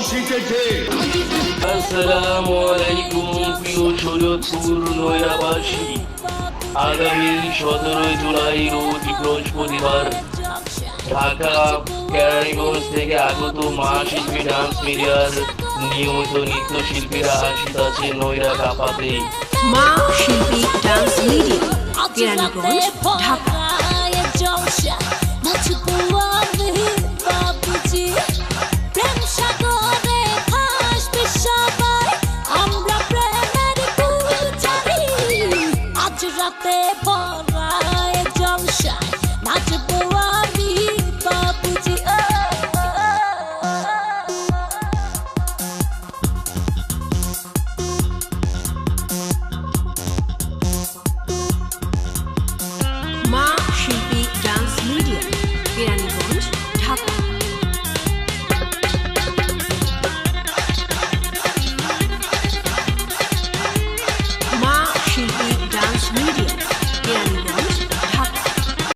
আসিতেছে আসসালামু আলাইকুম প্রিয় শরৎপুর আগামী সতেরোই জুলাই রোজ বৃহস্পতিবার ঢাকা কেরানীগঞ্জ থেকে আগত মা শিল্পী ডান্স মিডিয়ার নিয়মিত নৃত্যশিল্পীরা আসিতেছে নৈরা কাপাতে। মা শিল্পী ডান্স মিডিয়া কেরানীগঞ্জ ঢাকা। রাতে পড়া